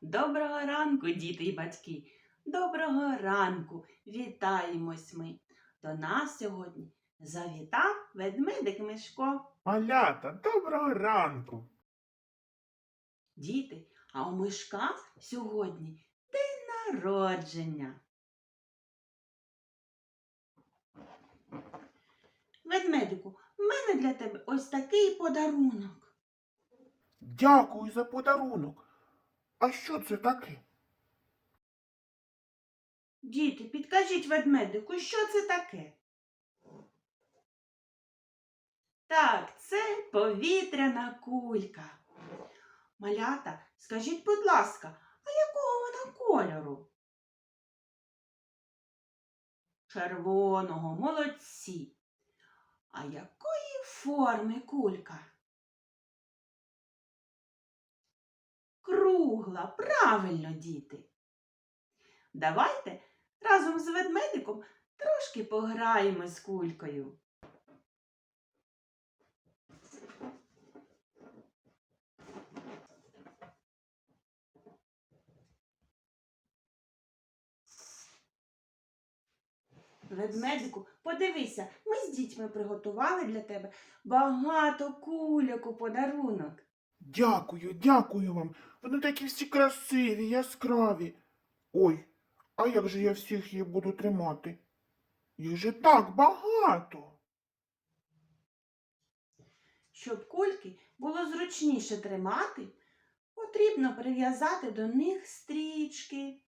Доброго ранку, діти й батьки. Доброго ранку. Вітаємось ми. До нас сьогодні завітав ведмедик Мишко. Малята, доброго ранку. Діти, а у Мишка сьогодні день народження. Ведмедику, в мене для тебе ось такий подарунок. Дякую за подарунок. А що це таке? Діти, підкажіть ведмедику, що це таке? Так, це повітряна кулька. Малята, скажіть, будь ласка, а якого вона кольору? Червоного, молодці. А якої форми кулька? Кругла, правильно, діти. Давайте разом з ведмедиком трошки пограємо з кулькою. Ведмедику, подивися, ми з дітьми приготували для тебе багато кульок у подарунок. Дякую, дякую вам. Вони такі всі красиві, яскраві. Ой, а як же я всіх їх буду тримати? Їх же так багато. Щоб кульки було зручніше тримати, потрібно прив'язати до них стрічки.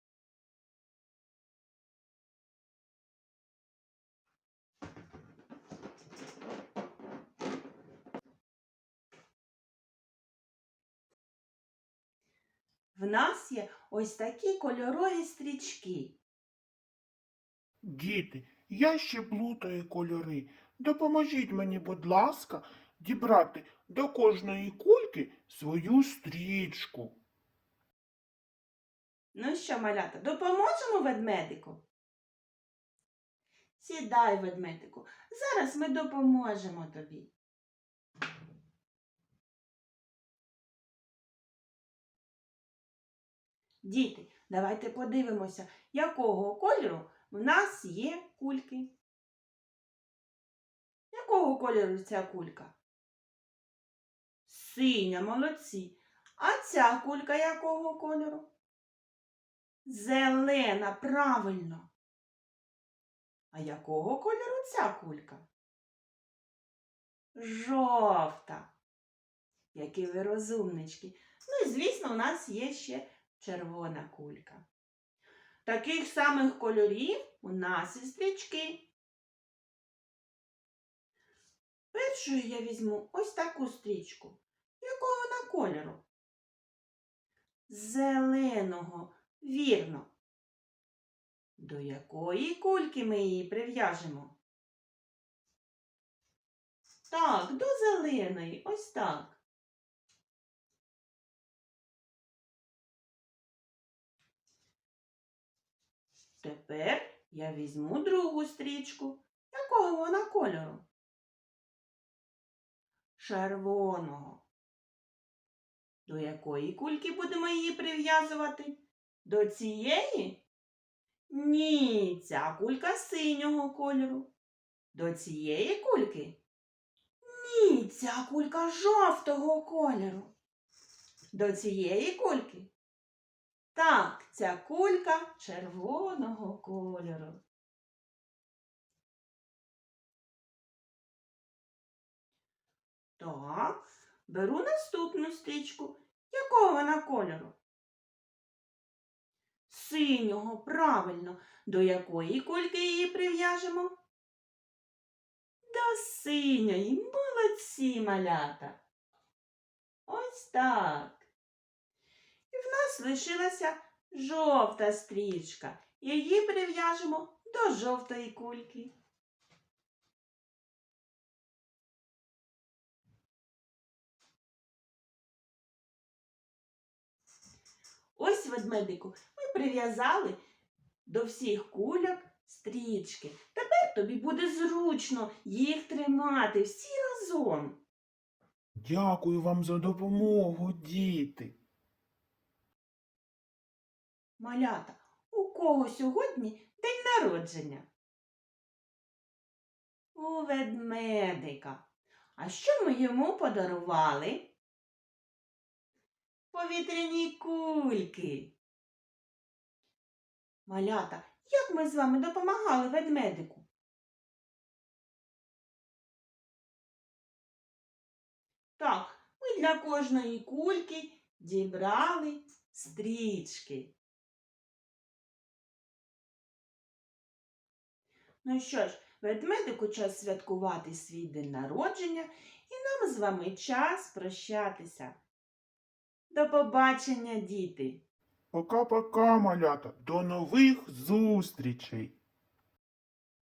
В нас є ось такі кольорові стрічки. Діти, я ще плутаю кольори. Допоможіть мені, будь ласка, дібрати до кожної кульки свою стрічку. Ну що, малята, допоможемо ведмедику? Сідай, ведмедику, зараз ми допоможемо тобі. Діти, давайте подивимося, якого кольору в нас є кульки. Якого кольору ця кулька? Синя, молодці. А ця кулька якого кольору? Зелена, правильно. А якого кольору ця кулька? Жовта. Які ви розумнички. Ну і, звісно, у нас є ще червона кулька. Таких самих кольорів у нас і стрічки. Першою я візьму ось таку стрічку. Якого вона кольору? Зеленого. Вірно. До якої кульки ми її прив'яжемо? Так, до зеленої. Ось так. Тепер я візьму другу стрічку. Якого вона кольору? Червоного. До якої кульки будемо її прив'язувати? До цієї? Ні, ця кулька синього кольору. До цієї кульки? Ні, ця кулька жовтого кольору. До цієї кульки? Так, ця кулька червоного кольору. Так, беру наступну стрічку. Якого вона кольору? Синього, правильно. До якої кульки її прив'яжемо? До синьої. Молодці малята. Ось так. І в нас лишилася жовта стрічка. Її прив'яжемо до жовтої кульки. Ось ведмедику ми прив'язали до всіх кульок стрічки. Тепер тобі буде зручно їх тримати всі разом. Дякую вам за допомогу, діти. Малята, у кого сьогодні день народження? У ведмедика. А що ми йому подарували? Повітряні кульки. Малята, як ми з вами допомагали ведмедику? Так, ми для кожної кульки дібрали стрічки. Ну що ж, ведмедику час святкувати свій день народження, і нам з вами час прощатися. До побачення, діти! Пока-пока, малята. До нових зустрічей.